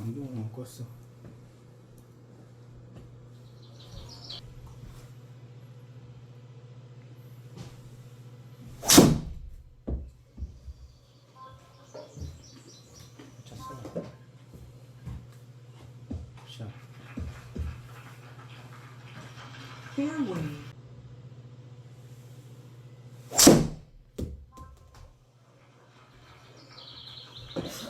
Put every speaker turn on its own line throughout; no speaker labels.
바꿨어. 쳤어. 샷.
fairway,
그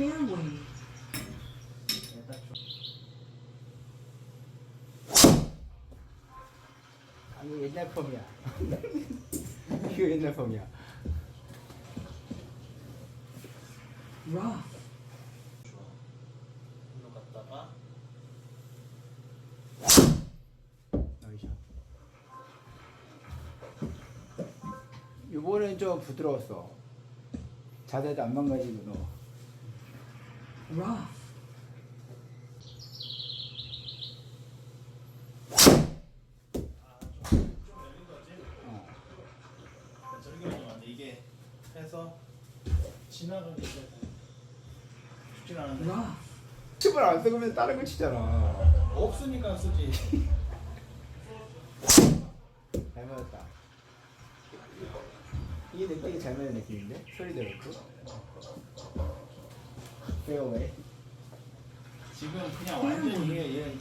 fairway,
아니 옛날 펌이야. 이거 옛날 펌이야.
갔다가
나이샷. 요번엔 좀 부드러웠어. 자세도 안 망가지고 너.
Rough,
이게 해서 지나가기 시작해 쉽진 않은데
rough,
칩을 안 쓰면 다른 거 치잖아.
없으니까 쓰지
잘 맞았다. 이게 느낌이 잘 맞는 느낌인데? 소리도 그렇고. 페어웨이.
지금 그냥 완전히 얘, 얘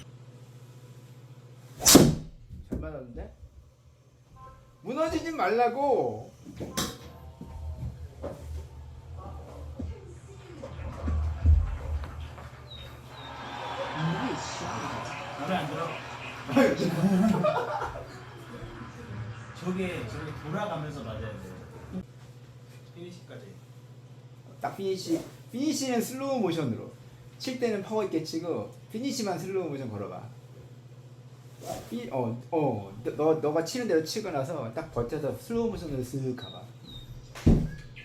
잘 맞았는데? 무너지지 말라고!
마음에 안 들어 저게 저게 돌아가면서 맞아야 돼 피니시까지
딱 피니시. 피니시는 슬로우 모션으로. 칠 때는 파워 있게 치고, 피니시만 슬로우 모션 걸어봐. 피, 어, 어, 너, 너, 너가 치는 대로 치고 나서 딱 버텨서 슬로우 모션으로 쓱 가봐.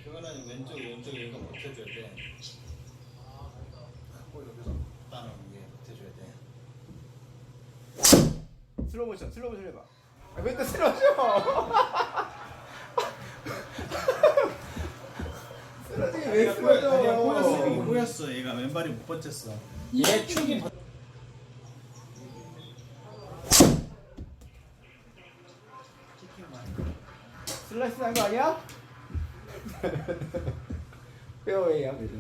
그거는 왼쪽 왼쪽 얘가 버텨줘야 돼꼭 여기서 따는 게 버텨줘야 돼
슬로우 모션, 슬로우 모션 해봐. 아, 왜또 쓰러져? 쓰러 지게 왜
다리가 꼬였어? 꼬였어 얘가 왼발이 못 버텼어 얘 축이 버-
슬라이스 한거 아니야? 페어웨이야, 그래도.